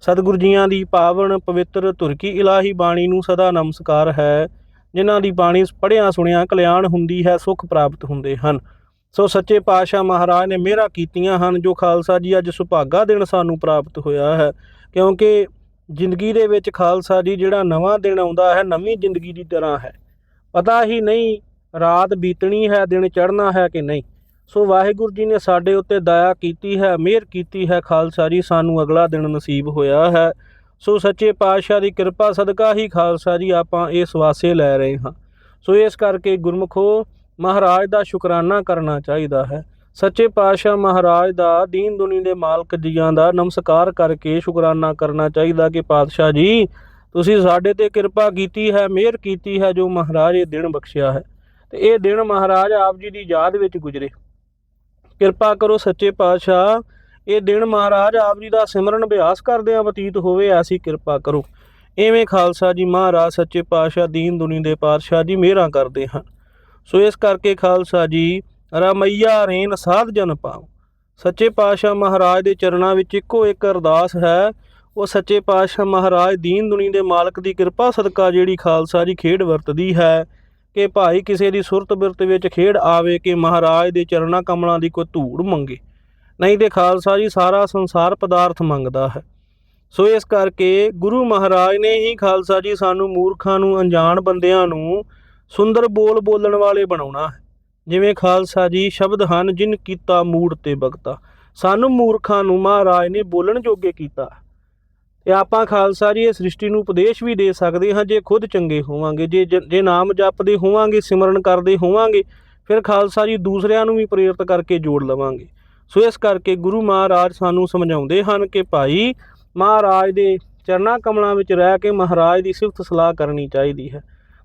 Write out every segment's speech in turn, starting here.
ਸਤਿਗੁਰੂ ਜੀਆਂ ਦੀ ਪਾਵਨ ਪਵਿੱਤਰ ਧੁਰਕੀ ਇਲਾਹੀ ਬਾਣੀ ਨੂੰ ਸਦਾ ਨਮਸਕਾਰ ਹੈ। ਜਿਨ੍ਹਾਂ ਦੀ ਬਾਣੀ ਪੜ੍ਹਿਆਂ ਸੁਣਿਆ ਕਲਿਆਣ ਹੁੰਦੀ ਹੈ, ਸੁਖ ਪ੍ਰਾਪਤ ਹੁੰਦੇ ਹਨ। ਸੋ ਸੱਚੇ ਪਾਤਸ਼ਾਹ ਮਹਾਰਾਜ ਨੇ ਮਿਹਰਾਂ ਕੀਤੀਆਂ ਹਨ, ਜੋ ਖਾਲਸਾ ਜੀ ਅੱਜ ਸੁਭਾਗਾ ਦਿਨ ਸਾਨੂੰ ਪ੍ਰਾਪਤ ਹੋਇਆ ਹੈ। ਕਿਉਂਕਿ ਜ਼ਿੰਦਗੀ ਦੇ ਵਿੱਚ ਖਾਲਸਾ ਜੀ ਜਿਹੜਾ ਨਵਾਂ ਦਿਨ ਆਉਂਦਾ ਹੈ, ਨਵੀਂ ਜ਼ਿੰਦਗੀ ਦੀ ਤਰ੍ਹਾਂ ਹੈ। ਪਤਾ ਹੀ ਨਹੀਂ ਰਾਤ ਬੀਤਣੀ ਹੈ, ਦਿਨ ਚੜ੍ਹਨਾ ਹੈ ਕਿ ਨਹੀਂ। ਸੋ ਵਾਹਿਗੁਰੂ ਜੀ ਨੇ ਸਾਡੇ ਉੱਤੇ ਦਇਆ ਕੀਤੀ ਹੈ, ਮਿਹਰ ਕੀਤੀ ਹੈ, ਖਾਲਸਾ ਜੀ, ਸਾਨੂੰ ਅਗਲਾ ਦਿਨ ਨਸੀਬ ਹੋਇਆ ਹੈ। ਸੋ ਸੱਚੇ ਪਾਤਸ਼ਾਹ ਦੀ ਕਿਰਪਾ, ਸਦਕਾ ਹੀ ਖਾਲਸਾ ਜੀ, ਆਪਾਂ ਇਸ ਵਾਸੇ ਲੈ ਰਹੇ ਹਾਂ। ਸੋ ਇਸ ਕਰਕੇ ਗੁਰਮਖੋ, ਮਹਾਰਾਜ ਦਾ ਸ਼ੁਕਰਾਨਾ ਕਰਨਾ ਚਾਹੀਦਾ ਹੈ। ਸੱਚੇ ਪਾਤਸ਼ਾਹ ਮਹਾਰਾਜ ਦਾ, ਦੀਨ ਦੁਨੀ ਦੇ ਮਾਲਕ ਜੀਆਂ ਦਾ ਨਮਸਕਾਰ ਕਰਕੇ ਸ਼ੁਕਰਾਨਾ ਕਰਨਾ ਚਾਹੀਦਾ ਕਿ ਪਾਤਸ਼ਾਹ ਜੀ, ਤੁਸੀਂ ਸਾਡੇ ਤੇ ਕਿਰਪਾ ਕੀਤੀ ਹੈ, ਮਿਹਰ ਕੀਤੀ ਹੈ, ਜੋ ਮਹਾਰਾਜ ਇਹ ਦਿਨ ਬਖਸ਼ਿਆ ਹੈ। ਤੇ ਇਹ ਦਿਨ ਮਹਾਰਾਜ ਆਪ ਜੀ ਦੀ ਯਾਦ ਵਿੱਚ ਗੁਜ਼ਰੇ। ਕਿਰਪਾ ਕਰੋ ਸੱਚੇ ਪਾਤਸ਼ਾਹ, ਇਹ ਦਿਨ ਮਹਾਰਾਜ ਆਪ ਜੀ ਦਾ ਸਿਮਰਨ ਅਭਿਆਸ ਕਰਦਿਆਂ ਬਤੀਤ ਹੋਵੇ, ਐਸੀ ਕਿਰਪਾ ਕਰੋ। ਐਵੇਂ ਖਾਲਸਾ ਜੀ ਮਹਾਰਾਜ ਸੱਚੇ ਪਾਤਸ਼ਾਹ, ਦੀਨ ਦੁਨੀ ਦੇ ਪਾਤਸ਼ਾਹ ਜੀ ਮਿਹਰਾਂ ਕਰਦੇ ਹਨ। ਸੋ ਇਸ ਕਰਕੇ ਖਾਲਸਾ ਜੀ, ਰਮਈਆ ਰੇਨ ਸਾਧ ਜਨ ਪਾਓ ਸੱਚੇ ਪਾਤਸ਼ਾਹ ਮਹਾਰਾਜ ਦੇ ਚਰਨਾਂ ਵਿੱਚ ਇੱਕੋ ਇੱਕ ਅਰਦਾਸ ਹੈ, ਉਹ ਸੱਚੇ ਪਾਤਸ਼ਾਹ ਮਹਾਰਾਜ ਦੀਨ ਦੁਨੀ ਦੇ ਮਾਲਕ ਦੀ ਕਿਰਪਾ ਸਦਕਾ ਜਿਹੜੀ ਖਾਲਸਾ ਜੀ ਖੇਡ ਵਰਤਦੀ ਹੈ ਕਿ ਭਾਈ ਕਿਸੇ ਦੀ ਸੁਰਤ ਬਿਰਤ ਵਿੱਚ ਖੇਡ ਆਵੇ ਕਿ ਮਹਾਰਾਜ ਦੇ ਚਰਨਾਂ ਕਮਲਾਂ ਦੀ ਕੋਈ ਧੂੜ ਮੰਗੇ। ਨਹੀਂ ਤੇ ਖਾਲਸਾ ਜੀ ਸਾਰਾ ਸੰਸਾਰ ਪਦਾਰਥ ਮੰਗਦਾ ਹੈ। ਸੋ ਇਸ ਕਰਕੇ ਗੁਰੂ ਮਹਾਰਾਜ ਨੇ ਹੀ ਖਾਲਸਾ ਜੀ ਸਾਨੂੰ ਮੂਰਖਾਂ ਨੂੰ, ਅਣਜਾਣ ਬੰਦਿਆਂ ਨੂੰ ਸੁੰਦਰ ਬੋਲ ਬੋਲਣ ਵਾਲੇ ਬਣਾਉਣਾ ਹੈ। ਜਿਵੇਂ ਖਾਲਸਾ ਜੀ ਸ਼ਬਦ ਹਨ, ਜਿਨ ਕੀਤਾ ਮੂੜ ਤੇ ਬਗਤਾ। ਸਾਨੂੰ ਮੂਰਖਾਂ ਨੂੰ ਮਹਾਰਾਜ ਨੇ ਬੋਲਣ ਜੋਗੇ ਕੀਤਾ। ਤੇ ਆਪਾਂ ਖਾਲਸਾ ਜੀ ਇਹ ਸ੍ਰਿਸ਼ਟੀ ਨੂੰ ਉਪਦੇਸ਼ ਵੀ ਦੇ ਸਕਦੇ ਹਾਂ ਜੇ ਖੁਦ ਚੰਗੇ ਹੋਵਾਂਗੇ, ਜੇ ਜ- ਜੇ ਨਾਮ ਜਪਦੇ ਹੋਵਾਂਗੇ, ਸਿਮਰਨ ਕਰਦੇ ਹੋਵਾਂਗੇ, ਫਿਰ ਖਾਲਸਾ ਜੀ ਦੂਸਰਿਆਂ ਨੂੰ ਵੀ ਪ੍ਰੇਰਿਤ ਕਰਕੇ ਜੋੜ ਲਵਾਂਗੇ। ਸੋ ਇਸ ਕਰਕੇ ਗੁਰੂ ਮਹਾਰਾਜ ਸਾਨੂੰ ਸਮਝਾਉਂਦੇ ਹਨ ਕਿ ਭਾਈ ਮਹਾਰਾਜ ਦੇ ਚਰਨਾਂ ਕਮਲਾਂ ਵਿੱਚ ਰਹਿ ਕੇ ਮਹਾਰਾਜ ਦੀ ਸਿਫਤ ਸਲਾਹ ਕਰਨੀ ਚਾਹੀਦੀ ਹੈ।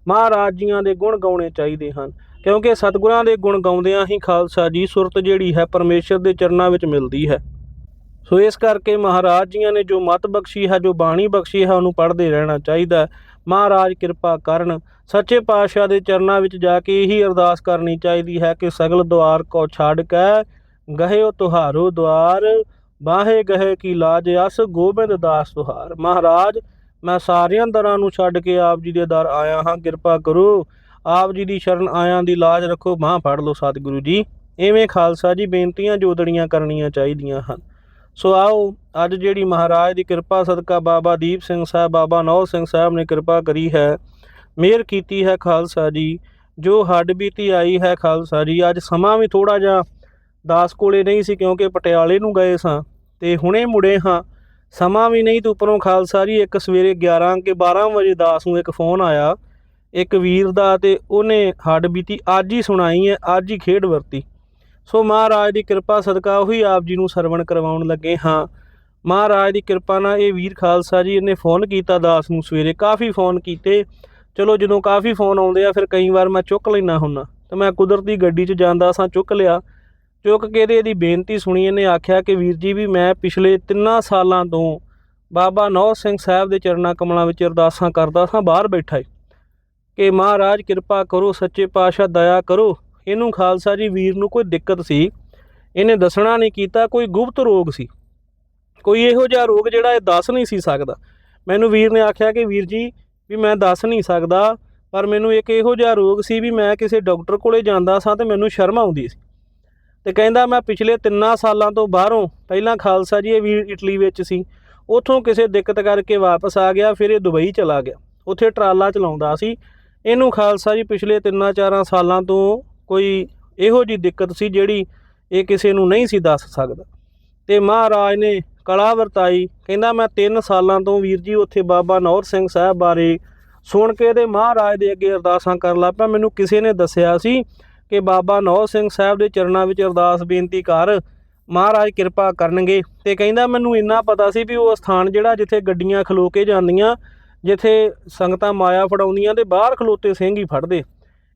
ਮਹਾਰਾਜ ਜੀਆਂ ਦੇ ਗੁਣ ਗਾਉਣੇ ਚਾਹੀਦੇ ਹਨ, ਕਿਉਂਕਿ ਸਤਿਗੁਰਾਂ ਦੇ ਗੁਣ ਗਾਉਂਦਿਆਂ ਹੀ ਖਾਲਸਾ ਜੀ ਸੁਰਤ ਜਿਹੜੀ ਹੈ ਪਰਮੇਸ਼ਰ ਦੇ ਚਰਨਾਂ ਵਿੱਚ ਮਿਲਦੀ ਹੈ। ਸੋ ਇਸ ਕਰਕੇ ਮਹਾਰਾਜ ਜੀਆਂ ਨੇ ਜੋ ਮਤ ਬਖਸ਼ੀ ਹੈ, ਜੋ ਬਾਣੀ ਬਖਸ਼ੀ ਹੈ, ਉਹਨੂੰ ਪੜ੍ਹਦੇ ਰਹਿਣਾ ਚਾਹੀਦਾ ਮਹਾਰਾਜ ਕਿਰਪਾ ਕਰਨ, ਸੱਚੇ ਪਾਤਸ਼ਾਹ ਦੇ ਚਰਨਾਂ ਵਿੱਚ ਜਾ ਕੇ ਇਹੀ ਅਰਦਾਸ ਕਰਨੀ ਚਾਹੀਦੀ ਹੈ ਕਿ ਸਗਲ ਦੁਆਰ ਕੋ ਛੱਡ ਕੇ ਗਹਿਓ ਤੁਹਾਰੋ ਦੁਆਰ, ਬਾਹੇ ਗਹੇ ਕੀ ਲਾਜ ਅਸ, ਗੋਬਿੰਦ ਦਾਸ ਤੁਹਾਰ। ਮਹਾਰਾਜ, ਮੈਂ ਸਾਰਿਆਂ ਦਰਾਂ ਨੂੰ ਛੱਡ ਕੇ ਆਪ ਜੀ ਦੇ ਦਰ ਆਇਆ ਹਾਂ, ਕਿਰਪਾ ਕਰੋ। ਆਪ ਜੀ ਦੀ ਸ਼ਰਨ ਆਇਆਂ ਦੀ ਲਾਜ ਰੱਖੋ, ਬਾਹ ਫੜ ਲਓ ਸਤਿਗੁਰੂ ਜੀ। ਐਵੇਂ ਖਾਲਸਾ ਜੀ ਬੇਨਤੀਆਂ ਜੋਦੜੀਆਂ ਕਰਨੀਆਂ ਚਾਹੀਦੀਆਂ ਹਨ। ਸੋ ਆਓ, ਅੱਜ ਜਿਹੜੀ ਮਹਾਰਾਜ ਦੀ ਕਿਰਪਾ ਸਦਕਾ ਬਾਬਾ ਦੀਪ ਸਿੰਘ ਸਾਹਿਬ, ਬਾਬਾ ਨੌਰ ਸਿੰਘ ਸਾਹਿਬ ਨੇ ਕਿਰਪਾ ਕਰੀ ਹੈ, ਮਿਹਰ ਕੀਤੀ ਹੈ ਖਾਲਸਾ ਜੀ, ਜੋ ਹੱਡ ਬੀਤੀ ਆਈ ਹੈ ਖਾਲਸਾ ਜੀ, ਅੱਜ ਸਮਾਂ ਵੀ ਥੋੜਾ ਜਿਹਾ ਦਾਸ ਕੋਲੇ ਨਹੀਂ ਸੀ ਕਿਉਂਕਿ ਪਟਿਆਲੇ ਨੂੰ ਗਏ ਸਾਂ, ਤੇ ਹੁਣੇ ਮੁੜੇ ਹਾਂ, ਸਮਾਂ ਵੀ ਨਹੀਂ ਤੇ ਉੱਪਰੋਂ ਖਾਲਸਾ ਜੀ, ਇੱਕ ਸਵੇਰੇ 11 ਕੇ 12 ਵਜੇ ਦਾਸ ਨੂੰ ਇੱਕ ਫੋਨ ਆਇਆ, ਇੱਕ ਵੀਰ ਦਾ ਤੇ ਉਹਨੇ ਹੱਡ ਬੀਤੀ ਅੱਜ ਹੀ ਸੁਣਾਈ ਹੈ, ਅੱਜ ਹੀ ਖੇਡ ਵਰਤੀ। ਸੋ ਮਹਾਰਾਜ ਦੀ ਕਿਰਪਾ ਸਦਕਾ ਉਹੀ ਆਪ ਜੀ ਨੂੰ ਸਰਵਣ ਕਰਵਾਉਣ ਲੱਗੇ ਹਾਂ। ਮਹਾਰਾਜ ਦੀ ਕਿਰਪਾ ਨਾਲ ਇਹ ਵੀਰ ਖਾਲਸਾ ਜੀ ਇਹਨੇ ਫੋਨ ਕੀਤਾ ਦਾਸ ਨੂੰ ਸਵੇਰੇ, ਕਾਫੀ ਫੋਨ ਕੀਤੇ। ਚਲੋ ਜਦੋਂ ਕਾਫੀ ਫੋਨ ਆਉਂਦੇ ਆ, ਫਿਰ ਕਈ ਵਾਰ ਮੈਂ ਚੁੱਕ ਲੈਣਾ ਹੁੰਨਾ। ਤਾਂ ਮੈਂ ਕੁਦਰਤੀ ਗੱਡੀ 'ਚ ਜਾਂਦਾ ਸਾਂ, ਚੁੱਕ ਲਿਆ। ਚੁੱਕ ਕੇ ਤੇ ਇਹਦੀ ਬੇਨਤੀ ਸੁਣੀ, ਇਹਨੇ ਆਖਿਆ ਕਿ ਵੀਰ ਜੀ ਵੀ ਮੈਂ ਪਿਛਲੇ ਤਿੰਨਾਂ ਸਾਲਾਂ ਤੋਂ ਬਾਬਾ ਨੌ ਸਿੰਘ ਸਾਹਿਬ ਦੇ ਚਰਨਾਂ ਕਮਲਾਂ ਵਿੱਚ ਅਰਦਾਸਾਂ ਕਰਦਾ ਸਾਂ, ਬਾਹਰ ਬੈਠਾ ਏ। ਕਿ ਮਹਾਰਾਜ ਕਿਰਪਾ ਕਰੋ, ਸੱਚੇ ਪਾਤਸ਼ਾਹ, ਦਇਆ ਕਰੋ। ਇਹਨੂੰ ਖਾਲਸਾ ਜੀ ਵੀਰ ਨੂੰ ਕੋਈ ਦਿੱਕਤ ਸੀ, ਇਹਨੇ ਦੱਸਣਾ ਨਹੀਂ ਕੀਤਾ, ਕੋਈ ਗੁਪਤ ਰੋਗ ਸੀ। ਕੋਈ ਇਹੋ ਜਿਹਾ ਰੋਗ ਜਿਹੜਾ ਇਹ ਦੱਸ ਨਹੀਂ ਸੀ ਸਕਦਾ। ਮੈਨੂੰ ਵੀਰ ਨੇ ਆਖਿਆ ਕਿ ਵੀਰ ਜੀ, ਵੀ ਮੈਂ ਦੱਸ ਨਹੀਂ ਸਕਦਾ, ਪਰ ਮੈਨੂੰ ਇੱਕ ਇਹੋ ਜਿਹਾ ਰੋਗ ਸੀ ਵੀ ਮੈਂ ਕਿਸੇ ਡਾਕਟਰ ਕੋਲੇ ਜਾਂਦਾ ਸਾਂ ਤੇ ਮੈਨੂੰ ਸ਼ਰਮ ਆਉਂਦੀ ਸੀ। ਤੇ ਕਹਿੰਦਾ ਮੈਂ ਪਿਛਲੇ ਤਿੰਨਾਂ ਸਾਲਾਂ ਤੋਂ ਬਾਹਰੋਂ, ਪਹਿਲਾਂ ਖਾਲਸਾ ਜੀ ਇਹ ਵੀਰ ਇਟਲੀ ਵਿੱਚ ਸੀ, ਉੱਥੋਂ ਕਿਸੇ ਦਿੱਕਤ ਕਰਕੇ ਵਾਪਸ ਆ ਗਿਆ, ਫਿਰ ਇਹ ਦੁਬਈ ਚਲਾ ਗਿਆ। ਉੱਥੇ ਟਰਾਲਾ ਚਲਾਉਂਦਾ ਸੀ। ਇਹਨੂੰ ਖਾਲਸਾ ਜੀ ਪਿਛਲੇ ਤਿੰਨਾਂ ਚਾਰਾਂ ਸਾਲਾਂ ਤੋਂ ਕੋਈ ਇਹੋ ਜੀ ਦਿੱਕਤ ਸੀ ਜਿਹੜੀ ਇਹ ਕਿਸੇ ਨੂੰ ਨਹੀਂ ਸੀ ਦੱਸ ਸਕਦਾ। ਤੇ ਮਹਾਰਾਜ ਨੇ ਕਲਾ ਵਰਤਾਈ। ਕਹਿੰਦਾ, ਮੈਂ 3 ਸਾਲਾਂ ਤੋਂ ਵੀਰ ਜੀ ਉੱਥੇ ਬਾਬਾ ਨੌਰ ਸਿੰਘ ਸਾਹਿਬ ਬਾਰੇ ਸੁਣ ਕੇ ਤੇ ਮਹਾਰਾਜ ਦੇ ਅੱਗੇ ਅਰਦਾਸਾਂ ਕਰਨ ਲੱਗ ਪਿਆ। ਮੈਨੂੰ ਕਿਸੇ ਨੇ ਦੱਸਿਆ ਸੀ ਕਿ ਬਾਬਾ ਨੌਰ ਸਿੰਘ ਸਾਹਿਬ ਦੇ ਚਰਨਾਂ ਵਿੱਚ ਅਰਦਾਸ ਬੇਨਤੀ ਕਰ, ਮਹਾਰਾਜ ਕਿਰਪਾ ਕਰਨਗੇ। ਤੇ ਕਹਿੰਦਾ, ਮੈਨੂੰ ਇੰਨਾ ਪਤਾ ਸੀ ਵੀ ਉਹ ਸਥਾਨ ਜਿਹੜਾ ਜਿੱਥੇ ਗੱਡੀਆਂ ਖਲੋ ਕੇ ਜਾਂਦੀਆਂ, ਜਿੱਥੇ ਸੰਗਤਾਂ ਮਾਇਆ ਫੜਾਉਂਦੀਆਂ ਤੇ ਬਾਹਰ ਖਲੋਤੇ ਸਿੰਘ ਹੀ ਫੜਦੇ।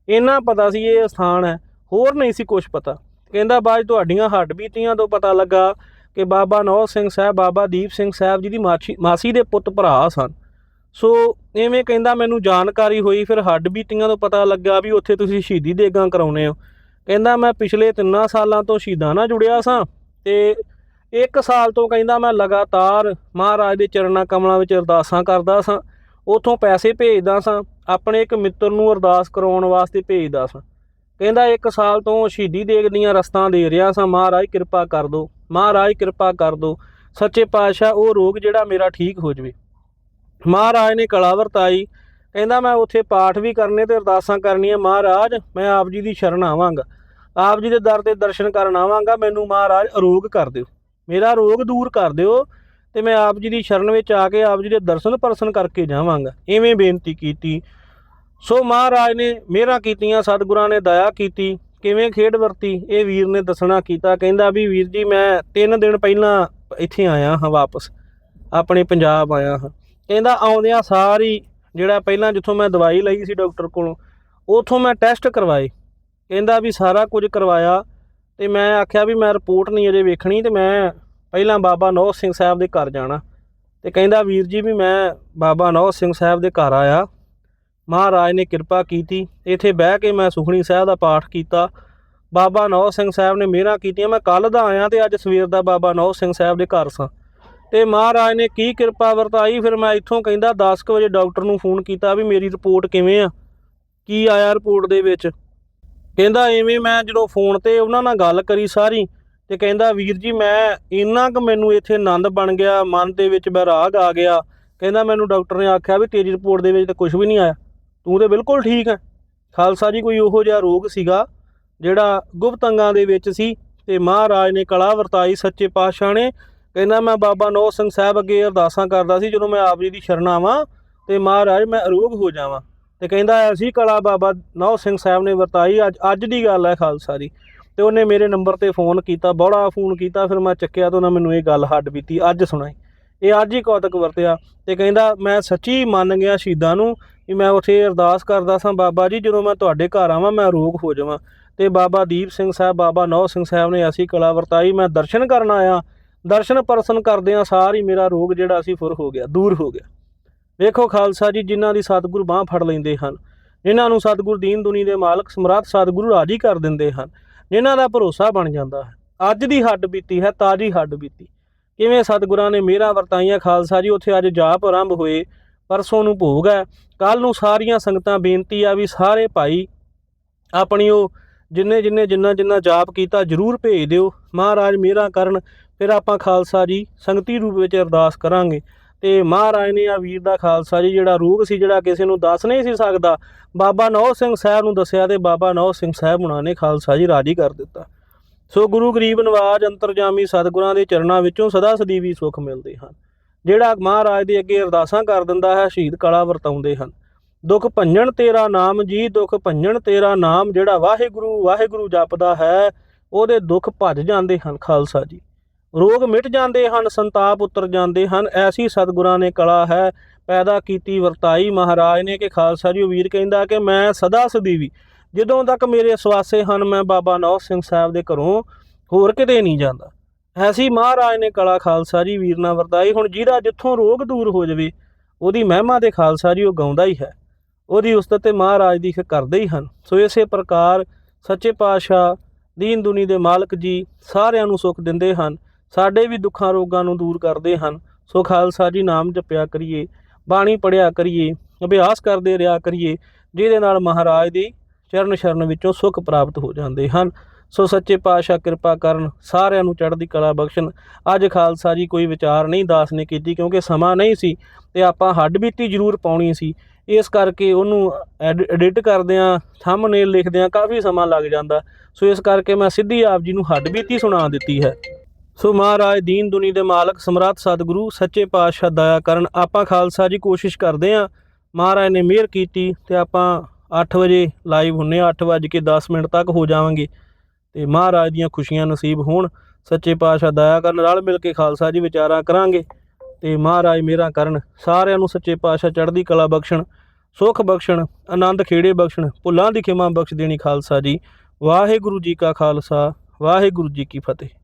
ਇੰਨਾ ਪਤਾ ਸੀ ਇਹ ਸਥਾਨ ਹੈ, ਹੋਰ ਨਹੀਂ ਸੀ ਕੁਝ ਪਤਾ। ਕਹਿੰਦਾ, ਬਾਅਦ ਤੁਹਾਡੀਆਂ ਹੱਡ ਬੀਤੀਆਂ ਤੋਂ ਪਤਾ ਲੱਗਾ ਕਿ ਬਾਬਾ ਨੌ ਸਿੰਘ ਸਾਹਿਬ, ਬਾਬਾ ਦੀਪ ਸਿੰਘ ਸਾਹਿਬ ਜੀ ਦੀ ਮਾਸੀ ਦੇ ਪੁੱਤ ਭਰਾ ਸਨ। ਸੋ ਐਵੇਂ ਕਹਿੰਦਾ, ਮੈਨੂੰ ਜਾਣਕਾਰੀ ਹੋਈ, ਫਿਰ ਹੱਡ ਬੀਤੀਆਂ ਤੋਂ ਪਤਾ ਲੱਗਾ ਵੀ ਉੱਥੇ ਤੁਸੀਂ ਸ਼ਹੀਦੀ ਦੇਗਾਂ ਕਰਾਉਨੇ ਹੋ। ਕਹਿੰਦਾ, ਮੈਂ ਪਿਛਲੇ ਤਿੰਨਾਂ ਸਾਲਾਂ ਤੋਂ ਸ਼ਹੀਦਾਂ ਨਾਲ ਜੁੜਿਆ ਸਾਂ ਤੇ ਇੱਕ ਸਾਲ ਤੋਂ ਕਹਿੰਦਾ, ਮੈਂ ਲਗਾਤਾਰ ਮਹਾਰਾਜ ਦੇ ਚਰਨਾਂ ਕਮਲਾਂ ਵਿੱਚ ਅਰਦਾਸਾਂ ਕਰਦਾ ਸਾਂ, ਉਥੋਂ ਪੈਸੇ ਭੇਜਦਾ ਸਾਂ। ਆਪਣੇ ਇੱਕ ਮਿੱਤਰ ਨੂੰ ਅਰਦਾਸ ਕਰਾਉਣ ਵਾਸਤੇ ਭੇਜਦਾ ਸਾਂ। ਕਹਿੰਦਾ, ਇੱਕ ਸਾਲ ਤੋਂ ਸ਼ਹੀਦੀ ਦੇਗ ਦੀਆਂ ਰਸਤਾਂ ਦੇ ਰਿਹਾ ਸਾਂ। ਮਹਾਰਾਜ, ਕਿਰਪਾ ਕਰ ਦਿਓ। ਮਹਾਰਾਜ, ਕਿਰਪਾ ਕਰ ਦਿਓ। ਸੱਚੇ ਪਾਤਸ਼ਾਹ, ਉਹ ਰੋਗ ਜਿਹੜਾ ਮੇਰਾ ਠੀਕ ਹੋ ਜਵੇ। ਮਹਾਰਾਜ ਨੇ ਕਲਾ ਵਰਤਾਈ। ਕਹਿੰਦਾ, ਮੈਂ ਉੱਥੇ ਪਾਠ ਵੀ ਕਰਨੇ ਤੇ ਅਰਦਾਸਾਂ ਕਰਨੀਆਂ। ਮਹਾਰਾਜ, ਮੈਂ ਆਪ ਜੀ ਦੀ ਸ਼ਰਨ ਆਵਾਂਗਾ। ਆਪ ਜੀ ਦੇ ਦਰ ਤੇ ਦਰਸ਼ਨ ਕਰਨ ਆਵਾਂਗਾ। ਮੈਨੂੰ ਮਹਾਰਾਜ ਅਰੋਗ ਕਰ ਦਿਓ। ਮੇਰਾ ਰੋਗ ਦੂਰ ਕਰ ਦਿਓ ਤੇ ਮੈਂ ਆਪ ਜੀ ਦੀ ਸ਼ਰਨ ਵਿੱਚ ਆ ਕੇ ਆਪ ਜੀ ਦੇ ਦਰਸ਼ਨ ਪਰਸਨ ਕਰਕੇ ਜਾਵਾਂਗਾ। ਐਵੇਂ ਬੇਨਤੀ ਕੀਤੀ। ਸੋ ਮਹਾਰਾਜ ਨੇ ਮਿਹਰਾਂ ਕੀਤੀਆਂ, ਸਤਿਗੁਰਾਂ ਨੇ ਦਇਆ ਕੀਤੀ, ਕਿਵੇਂ ਖੇਡ ਵਰਤੀ, ਇਹ ਵੀਰ ਨੇ ਦੱਸਣਾ ਕੀਤਾ। ਕਹਿੰਦਾ ਵੀ ਵੀਰ ਜੀ, ਮੈਂ 3 ਦਿਨ ਪਹਿਲਾਂ ਇੱਥੇ ਆਇਆ ਹਾਂ ਵਾਪਸ, ਆਪਣੇ ਪੰਜਾਬ ਆਇਆ ਹਾਂ। ਕਹਿੰਦਾ ਆਉਂਦਿਆਂ ਸਾਰੀ ਜਿਹੜਾ ਪਹਿਲਾਂ ਜਿੱਥੋਂ ਮੈਂ ਦਵਾਈ ਲਈ ਸੀ ਡਾਕਟਰ ਕੋਲੋਂ, ਉਥੋਂ ਮੈਂ ਟੈਸਟ ਕਰਵਾਏ। ਕਹਿੰਦਾ ਵੀ ਸਾਰਾ ਕੁਝ ਕਰਵਾਇਆ ਤੇ ਮੈਂ ਆਖਿਆ ਵੀ ਮੈਂ ਰਿਪੋਰਟ ਨਹੀਂ ਅਜੇ ਵੇਖਣੀ ਤੇ ਮੈਂ ਪਹਿਲਾਂ ਬਾਬਾ ਨੌ ਸਿੰਘ ਸਾਹਿਬ ਦੇ ਘਰ ਜਾਣਾ। ਤੇ ਕਹਿੰਦਾ ਵੀਰ ਜੀ ਵੀ ਮੈਂ ਬਾਬਾ ਨੌ ਸਿੰਘ ਸਾਹਿਬ ਦੇ ਘਰ ਆਇਆ। ਮਹਾਰਾਜ ਨੇ ਕਿਰਪਾ ਕੀਤੀ। ਇੱਥੇ ਬਹਿ ਕੇ ਮੈਂ ਸੁਖਣੀ ਸਾਹਿਬ ਦਾ ਪਾਠ ਕੀਤਾ। ਬਾਬਾ ਨੌ ਸਿੰਘ ਸਾਹਿਬ ਨੇ ਮਿਹਰਾਂ ਕੀਤੀਆਂ। ਮੈਂ ਕੱਲ ਦਾ ਆਇਆ ਤੇ ਅੱਜ ਸਵੇਰ ਦਾ ਬਾਬਾ ਨੌ ਸਿੰਘ ਸਾਹਿਬ ਦੇ ਘਰ ਸਾਂ। ਤੇ ਮਹਾਰਾਜ ਨੇ ਕੀ ਕਿਰਪਾ ਵਰਤਾਈ? ਫਿਰ ਮੈਂ ਇੱਥੋਂ ਕਹਿੰਦਾ 10 ਕੁ ਵਜੇ ਡਾਕਟਰ ਨੂੰ ਫੋਨ ਕੀਤਾ ਵੀ ਮੇਰੀ ਰਿਪੋਰਟ ਕਿਵੇਂ ਆ? ਕੀ ਆਇਆ ਰਿਪੋਰਟ ਦੇ ਵਿੱਚ? ਕਹਿੰਦਾ, ਐਵੇਂ ਮੈਂ ਜਦੋਂ ਫੋਨ ਤੇ ਉਹਨਾਂ ਨਾਲ ਗੱਲ ਕਰੀ ਸਾਰੀ ਤੇ ਕਹਿੰਦਾ, ਵੀਰ ਜੀ, ਮੈਂ ਇੰਨਾ ਕੁ ਮੈਨੂੰ ਇੱਥੇ ਆਨੰਦ ਬਣ ਗਿਆ, ਮਨ ਦੇ ਵਿੱਚ ਬੈਰਾਗ ਆ ਗਿਆ। ਕਹਿੰਦਾ, ਮੈਨੂੰ ਡਾਕਟਰ ਨੇ ਆਖਿਆ ਵੀ ਤੇਰੀ ਰਿਪੋਰਟ ਦੇ ਵਿੱਚ ਤਾਂ ਕੁਝ ਵੀ ਨਹੀਂ ਆਇਆ। ਤੂੰ ਤੇ ਬਿਲਕੁਲ ਠੀਕ ਹੈ। ਖਾਲਸਾ ਜੀ, ਕੋਈ ਉਹੋ ਜਿਹਾ ਰੋਗ ਸੀਗਾ ਜਿਹੜਾ ਗੁਪਤ ਅੰਗਾਂ ਦੇ ਵਿੱਚ ਸੀ ਤੇ ਮਹਾਰਾਜ ਨੇ ਕਲਾ ਵਰਤਾਈ ਸੱਚੇ ਪਾਤਸ਼ਾਹ ਨੇ। ਕਹਿੰਦਾ, ਮੈਂ ਬਾਬਾ ਨੌ ਸਿੰਘ ਸਾਹਿਬ ਅੱਗੇ ਅਰਦਾਸਾਂ ਕਰਦਾ ਸੀ, ਜਦੋਂ ਮੈਂ ਆਪ ਜੀ ਦੀ ਸ਼ਰਨ ਆਵਾਂ ਤੇ ਮਹਾਰਾਜ, ਮੈਂ ਅਰੋਗ ਹੋ ਜਾਵਾਂ। ਤੇ ਕਹਿੰਦਾ, ਐਸੀ ਕਲਾ ਬਾਬਾ ਨੌ ਸਿੰਘ ਸਾਹਿਬ ਨੇ ਵਰਤਾਈ, ਅੱਜ ਅੱਜ ਦੀ ਗੱਲ ਹੈ ਖਾਲਸਾ ਦੀ ਤੇ ਉਹਨੇ ਮੇਰੇ ਨੰਬਰ ਤੇ ਫੋਨ ਕੀਤਾ, ਬੜਾ ਫੋਨ ਕੀਤਾ, ਫਿਰ ਮੈਂ ਚੱਕਿਆ ਤਾਂ ਉਹਨਾਂ ਮੈਨੂੰ ਇਹ ਗੱਲ ਹੱਡ ਬੀਤੀ, ਅੱਜ ਸੁਣਾਈ। ਇਹ ਅੱਜ ਹੀ ਕੌਤਕ ਵਰਤਿਆ ਤੇ ਕਹਿੰਦਾ, ਮੈਂ ਸੱਚੀ ਮੰਨ ਗਿਆ ਸ਼ਹੀਦਾਂ ਨੂੰ ਵੀ ਮੈਂ ਉੱਥੇ ਅਰਦਾਸ ਕਰਦਾ ਸਾਂ, ਬਾਬਾ ਜੀ, ਜਦੋਂ ਮੈਂ ਤੁਹਾਡੇ ਘਰ ਆਵਾਂ, ਮੈਂ ਰੋਗ ਹੋ ਜਾਵਾਂ। ਤੇ ਬਾਬਾ ਦੀਪ ਸਿੰਘ ਸਾਹਿਬ, ਬਾਬਾ ਨੌ ਸਿੰਘ ਸਾਹਿਬ ਨੇ ਐਸੀ ਕਲਾ ਵਰਤਾਈ, ਮੈਂ ਦਰਸ਼ਨ ਕਰਨ ਆਇਆ। ਦਰਸ਼ਨ ਪਰਸਨ ਕਰਦਿਆਂ ਸਾਰ ਹੀ ਮੇਰਾ ਰੋਗ ਜਿਹੜਾ ਸੀ ਫੁਰ ਹੋ ਗਿਆ, ਦੂਰ ਹੋ ਗਿਆ। ਵੇਖੋ ਖਾਲਸਾ ਜੀ, ਜਿਨ੍ਹਾਂ ਦੀ ਸਤਿਗੁਰੂ ਬਾਹ ਫੜ ਲੈਂਦੇ ਹਨ, ਜਿਨ੍ਹਾਂ ਨੂੰ ਸਤਿਗੁਰ ਦੀਨ ਦੁਨੀ ਦੇ ਮਾਲਕ ਸਮਰਾਟ ਸਤਿਗੁਰੂ ਰਾਜੀ ਕਰ ਦਿੰਦੇ ਹਨ, ਜਿਨ੍ਹਾਂ ਦਾ ਭਰੋਸਾ ਬਣ ਜਾਂਦਾ ਹੈ। ਅੱਜ ਦੀ ਹੱਡ ਬੀਤੀ ਹੈ, ਤਾਜੀ ਹੱਡ ਬੀਤੀ। ਕਿਵੇਂ ਸਤਿਗੁਰਾਂ ਨੇ ਮੇਰਾ ਵਰਤਾਈਆਂ ਖਾਲਸਾ ਜੀ? ਉੱਥੇ ਅੱਜ ਜਾਪ ਆਰੰਭ ਹੋਏ, ਪਰਸੋਂ ਨੂੰ ਭੋਗ ਹੈ। ਕੱਲ ਨੂੰ ਸਾਰੀਆਂ ਸੰਗਤਾਂ ਬੇਨਤੀ ਆ ਵੀ ਸਾਰੇ ਭਾਈ ਆਪਣੀ ਉਹ ਜਿੰਨੇ ਜਿੰਨੇ ਜਿੰਨਾ ਜਿੰਨਾ ਜਾਪ ਕੀਤਾ ਜਰੂਰ ਭੇਜ ਦਿਓ। ਮਹਾਰਾਜ ਮੇਰਾ ਕਰਨ, ਫਿਰ ਆਪਾਂ ਖਾਲਸਾ ਜੀ ਸੰਗਤੀ ਰੂਪ ਵਿੱਚ ਅਰਦਾਸ ਕਰਾਂਗੇ। ਤੇ ਮਹਾਰਾਜ ਨੇ ਆ ਵੀਰ ਦਾ ਖਾਲਸਾ ਜੀ ਜਿਹੜਾ ਰੂਪ ਸੀ, ਜਿਹੜਾ ਕਿਸੇ ਨੂੰ ਦੱਸ ਨਹੀਂ ਸੀ ਸਕਦਾ, ਬਾਬਾ ਨੌ ਸਿੰਘ ਸਾਹਿਬ ਨੂੰ ਦੱਸਿਆ ਤੇ ਬਾਬਾ ਨੌ ਸਿੰਘ ਸਾਹਿਬ ਹੁਣਾਂ ਨੇ ਖਾਲਸਾ ਜੀ ਰਾਜੀ ਕਰ ਦਿੱਤਾ। ਸੋ ਗੁਰੂ ਗਰੀਬ ਨਵਾਜ ਅੰਤਰਜਾਮੀ ਸਤਿਗੁਰਾਂ ਦੇ ਚਰਨਾਂ ਵਿੱਚੋਂ ਸਦਾ ਸਦੀਵੀ ਸੁੱਖ ਮਿਲਦੇ ਹਨ। ਜਿਹੜਾ ਮਹਾਰਾਜ ਦੇ ਅੱਗੇ ਅਰਦਾਸਾਂ ਕਰ ਦਿੰਦਾ ਹੈ, ਸ਼ਹੀਦ ਕਲਾ ਵਰਤਾਉਂਦੇ ਹਨ। ਦੁੱਖ ਭੰਜਣ ਤੇਰਾ ਨਾਮ ਜੀ, ਦੁੱਖ ਭੰਜਣ ਤੇਰਾ ਨਾਮ, ਜਿਹੜਾ ਵਾਹਿਗੁਰੂ ਵਾਹਿਗੁਰੂ ਜਪਦਾ ਹੈ, ਉਹਦੇ ਦੁੱਖ ਭੱਜ ਜਾਂਦੇ ਹਨ ਖਾਲਸਾ ਜੀ। ਰੋਗ ਮਿਟ ਜਾਂਦੇ ਹਨ, ਸੰਤਾਪ ਉਤਰ ਜਾਂਦੇ ਹਨ, ਐਸੀ ਸਤਿਗੁਰਾਂ ਨੇ ਕਲਾ ਹੈ, ਪੈਦਾ ਕੀਤੀ ਵਰਤਾਈ ਮਹਾਰਾਜ ਨੇ ਕਿ ਖਾਲਸਾ ਜੀ ਵੀਰ ਕਹਿੰਦਾ ਕਿ ਮੈਂ ਸਦਾ ਸਦੀਵੀ ਜਦੋਂ ਤੱਕ ਮੇਰੇ ਸਵਾਸੇ ਹਨ, ਮੈਂ ਬਾਬਾ ਨੌ ਸਿੰਘ ਸਾਹਿਬ ਦੇ ਘਰੋਂ ਹੋਰ ਕਿਤੇ ਨਹੀਂ ਜਾਂਦਾ। ਐਸੀ ਮਹਾਰਾਜ ਨੇ ਕਲਾ ਖਾਲਸਾ ਜੀ ਵੀਰ ਨਾਲ ਵਰਤਾਈ। ਹੁਣ ਜਿਹਦਾ ਜਿੱਥੋਂ ਰੋਗ ਦੂਰ ਹੋ ਜਾਵੇ, ਉਹਦੀ ਮਹਿਮਾ ਦੇ ਖਾਲਸਾ ਜੀ ਉਹ ਗਾਉਂਦਾ ਹੀ ਹੈ। ਉਹਦੀ ਉਸਤਤ ਤੇ ਮਹਾਰਾਜ ਦੀ ਫਿਰ ਕਰਦੇ ਹੀ ਹਨ। ਸੋ ਇਸੇ ਪ੍ਰਕਾਰ ਸੱਚੇ ਪਾਤਸ਼ਾਹ, ਦੀਨ ਦੁਨੀ ਦੇ ਮਾਲਕ ਜੀ ਸਾਰਿਆਂ ਨੂੰ ਸੁੱਖ ਦਿੰਦੇ ਹਨ। ਸਾਡੇ ਵੀ ਦੁੱਖਾਂ ਰੋਗਾਂ ਨੂੰ ਦੂਰ ਕਰਦੇ ਹਨ। ਸੋ ਖਾਲਸਾ ਜੀ ਨਾਮ ਜਪਿਆ ਕਰੀਏ, ਬਾਣੀ ਪੜਿਆ ਕਰੀਏ, ਅਭਿਆਸ ਕਰਦੇ ਰਿਹਾ ਕਰੀਏ, ਜਿਹਦੇ ਨਾਲ ਮਹਾਰਾਜ ਦੀ ਚਰਨ ਸ਼ਰਨ ਵਿੱਚੋਂ ਸੁੱਖ ਪ੍ਰਾਪਤ ਹੋ ਜਾਂਦੇ ਹਨ। ਸੋ ਸੱਚੇ ਪਾਤਸ਼ਾਹ ਕਿਰਪਾ ਕਰਨ ਸਾਰਿਆਂ ਨੂੰ ਚੜ੍ਹਦੀ ਕਲਾ ਬਖਸ਼ਣ। ਅੱਜ ਖਾਲਸਾ ਜੀ ਕੋਈ ਵਿਚਾਰ ਨਹੀਂ ਦਾਸ ਨੇ ਕੀਤੀ ਕਿਉਂਕਿ ਸਮਾਂ ਨਹੀਂ ਸੀ ਤੇ ਆਪਾਂ ਹੱਡ ਬੀਤੀ ਜ਼ਰੂਰ ਪਾਉਣੀ ਸੀ। ਇਸ ਕਰਕੇ ਉਹਨੂੰ ਐਡਿਟ ਕਰਦਿਆਂ ਥੰਬਨੇਲ ਲਿਖਦਿਆਂ ਕਾਫੀ ਸਮਾਂ ਲੱਗ ਜਾਂਦਾ। ਸੋ ਇਸ ਕਰਕੇ ਮੈਂ ਸਿੱਧੀ ਆਪ ਜੀ ਨੂੰ ਹੱਡ ਬੀਤੀ ਸੁਣਾ ਦਿੱਤੀ ਹੈ। ਸੋ ਮਹਾਰਾਜ ਦੀਨ ਦੁਨੀ ਦੇ ਮਾਲਕ ਸਮਰਾਟ ਸਤਿਗੁਰੂ, ਸੱਚੇ ਪਾਤਸ਼ਾਹ ਦਇਆ ਕਰਨ ਆਪਾਂ ਖਾਲਸਾ ਜੀ ਕੋਸ਼ਿਸ਼ ਕਰਦੇ ਆਂ ਮਹਾਰਾਜ ਨੇ ਮਿਹਰ ਕੀਤੀ ਤੇ ਆਪਾਂ 8 ਵਜੇ ਲਾਈਵ ਹੁੰਨੇ ਆ 8 ਵਜੇ ਕੇ 10 ਮਿੰਟ ਤੱਕ ਹੋ ਜਾਵਾਂਗੇ। ਤੇ ਮਹਾਰਾਜ ਦੀਆਂ ਖੁਸ਼ੀਆਂ ਨਸੀਬ ਹੋਣ। ਸੱਚੇ ਪਾਤਸ਼ਾਹ ਦਇਆ ਕਰਨ, ਰਲ ਮਿਲ ਕੇ ਖਾਲਸਾ ਜੀ ਵਿਚਾਰਾਂ ਕਰਾਂਗੇ। ਤੇ ਮਹਾਰਾਜ ਮੇਰਾ ਕਰਨ, ਸਾਰਿਆਂ ਨੂੰ ਸੱਚੇ ਪਾਤਸ਼ਾਹ ਚੜ੍ਹਦੀ ਕਲਾ ਬਖਸ਼ਣ, ਸੁਖ ਬਖਸ਼ਣ, ਆਨੰਦ ਖੇੜੇ ਬਖਸ਼ਣ, ਭੁੱਲਾਂ ਦੀ ਖਿਮਾ ਬਖਸ਼ ਦੇਣੀ ਖਾਲਸਾ ਜੀ। ਵਾਹਿਗੁਰੂ ਜੀ ਕਾ ਖਾਲਸਾ, ਵਾਹਿਗੁਰੂ ਜੀ ਕੀ ਫਤਿਹ।